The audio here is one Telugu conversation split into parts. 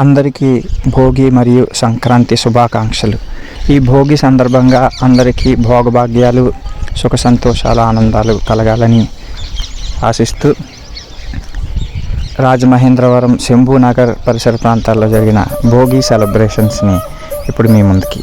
అందరికీ భోగి మరియు సంక్రాంతి శుభాకాంక్షలు. ఈ భోగి సందర్భంగా అందరికీ భోగభాగ్యాలు సుఖ సంతోషాల ఆనందాలు కలగాలని ఆశిస్తూ రాజమహేంద్రవరం శంభూ నగర్ పరిసర ప్రాంతాల్లో జరిగిన భోగి సెలబ్రేషన్స్ని ఇప్పుడు మీ ముందుకి.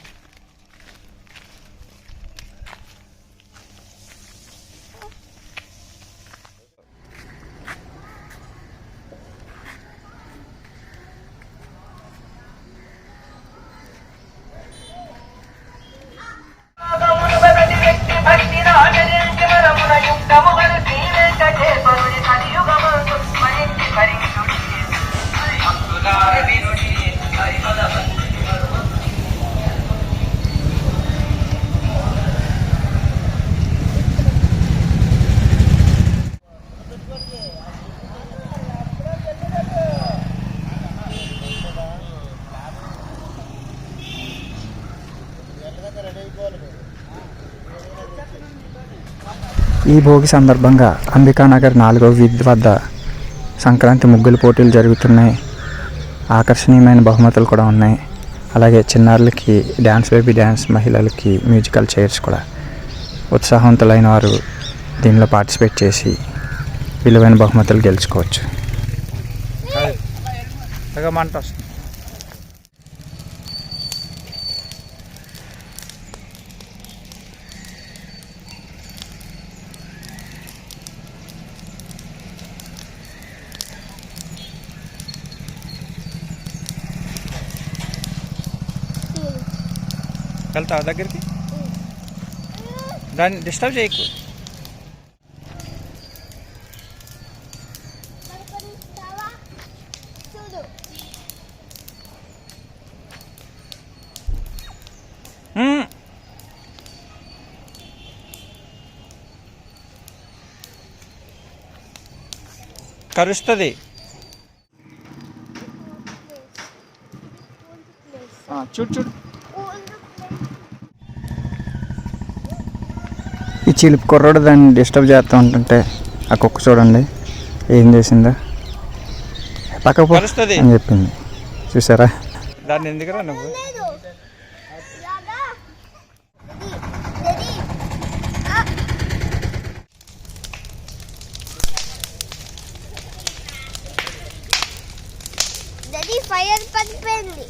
ఈ భోగి సందర్భంగా అంబికానగర్ నాలుగో వీధి వద్ద సంక్రాంతి ముగ్గుల పోటీలు జరుగుతున్నాయి. ఆకర్షణీయమైన బహుమతులు కూడా ఉన్నాయి. అలాగే చిన్నారులకి డ్యాన్స్ బేబీ డ్యాన్స్ మహిళలకి మ్యూజికల్ చైర్స్ కూడా ఉత్సాహవంతులైన వారు దీనిలో పార్టిసిపేట్ చేసి విలువైన బహుమతులు గెలుచుకోవచ్చు. మంట వస్తుంది వెళ్తావా దగ్గరికి? దాన్ని డిస్టర్బ్ చేయకు. కరుస్తుంది. చూడు చూడు. ఈ చిలుపు కుర్రోడు దాన్ని డిస్టర్బ్ చేస్తూ ఉంటుంటే ఆ కుక్క చూడండి ఏం చేసిందో. పక్కకు పో. అని చెప్పింది. చూసారా? దాన్ని నువ్వు లాగా రెడీ రెడీ ఫైర్ పడిపోయింది.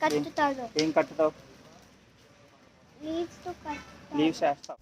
కట్టుతాడు. ఏం కట్టుతావు? లీవ్స్ లీవ్స్ వేస్తావు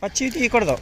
あっち行っていいからだ。